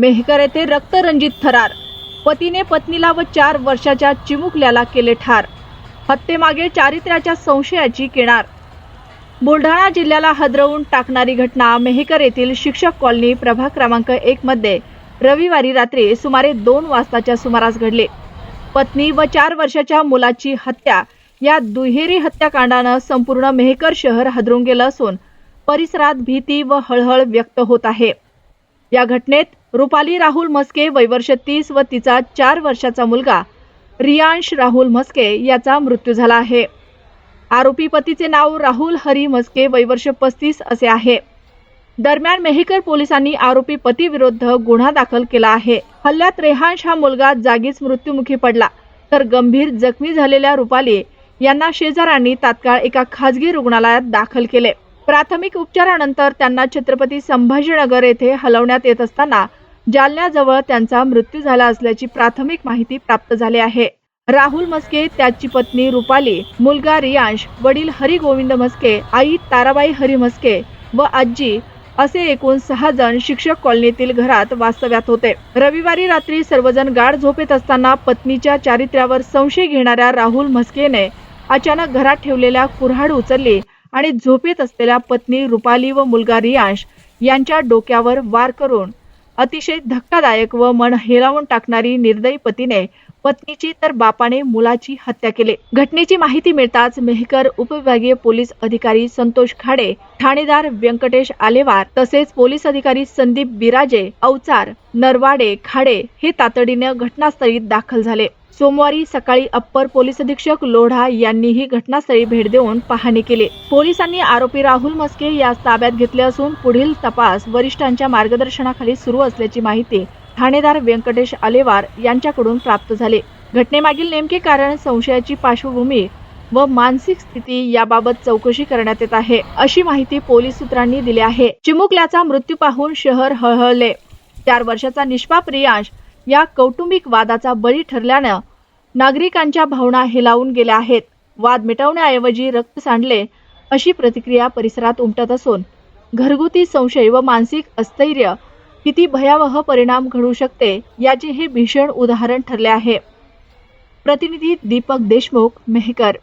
मेहकर येथे रक्तरंजित थरार. पतीने पत्नीला व चार वर्षाच्या चिमुकल्याला केले ठार. हत्येमागे चारित्र्याच्या संशयाची किनार. बुलढाणा जिल्ह्याला हदरवून टाकणारी घटना मेहकर येथील शिक्षक कॉलनी प्रभाग क्रमांक एक मध्ये रविवारी रात्री सुमारे दोन वाजताच्या सुमारास घडले. पत्नी व चार वर्षाच्या मुलाची हत्या या दुहेरी हत्याकांडानं संपूर्ण मेहकर शहर हदरून गेलं असून परिसरात भीती व हळहळ व्यक्त होत आहे. या घटनेत रुपाली राहुल म्हस्के वयवर्ष तीस व तिचा चार वर्षाचा मुलगा रियांश राहुल म्हस्के याचा मृत्यू झाला आहे. आरोपी पतीचे नाव राहुल हरी म्हस्के वयवर्ष पस्तीस असे आहे. दरम्यान मेहकर पोलिसांनी आरोपी पतीविरुद्ध गुन्हा दाखल केला आहे. हल्ल्यात रेहांश हा मुलगा जागीच मृत्युमुखी पडला तर गंभीर जखमी झालेल्या रुपाली यांना शेजाऱ्यांनी तात्काळ एका खाजगी रुग्णालयात दाखल केले. प्राथमिक उपचारानंतर त्यांना छत्रपती संभाजीनगर येथे हलवण्यात येत असताना जालन्याजवळ त्यांचा मृत्यू झाला असल्याची प्राथमिक माहिती प्राप्त झाली आहे. राहुल मस्के त्याची पत्नी रुपाली मुलगा रियांश वडील हरी गोविंद मस्के आई ताराबाई हरी मस्के व आजी असे एकूण सहा जण शिक्षक कॉलनीतील घरात वास्तव्यात होते. रविवारी रात्री सर्वजण गाढ झोपेत असताना पत्नीच्या चारित्र्यावर संशय घेणाऱ्या राहुल म्हस्केने अचानक घरात ठेवलेल्या कुऱ्हाड उचलली आणि झोपेत असलेल्या पत्नी रुपाली व मुलगा रियांश यांच्या डोक्यावर वार करून अतिशय धक्कादायक व मन हेलावून टाकणारी निर्दयी पतीने पत्नीची तर बापाने मुलाची हत्या केली. घटनेची माहिती मिळताच मेहकर उपविभागीय पोलीस अधिकारी संतोष खाडे ठाणेदार व्यंकटेश आलेवार तसेच पोलीस अधिकारी संदीप बिराजे अवचार नरवाडे खाडे हे तातडीने घटनास्थळी दाखल झाले. सोमवारी सकाळी अप्पर पोलीस अधीक्षक लोढा यांनीही घटनास्थळी भेट देऊन पाहणी केली. पोलिसांनी आरोपी राहुल मस्के यास ताब्यात घेतले असून पुढील तपास वरिष्ठांच्या मार्गदर्शनाखाली सुरू असल्याची माहिती ठाणेदार व्यंकटेश आलेवार यांच्याकडून प्राप्त झाले. घटनेमागील नेमके कारण संशयाची पार्श्वभूमी व मानसिक स्थिती याबाबत चौकशी करण्यात येत आहे अशी माहिती पोलीस सूत्रांनी दिली आहे. चिमुकल्याचा मृत्यू पाहून शहर हळहळले. चार वर्षाचा निष्पाप रियांश या कौटुंबिक वादाचा बळी ठरल्यानं नागरिकांच्या भावना हेलावून गेल्या आहेत. वाद मिटवण्याऐवजी रक्त सांडले अशी प्रतिक्रिया परिसरात उमटत असून घरगुती संशय व मानसिक अस्थैर्य किती भयावह परिणाम घडू शकते याचे हे भीषण उदाहरण ठरले आहे. प्रतिनिधी दीपक देशमुख मेहकर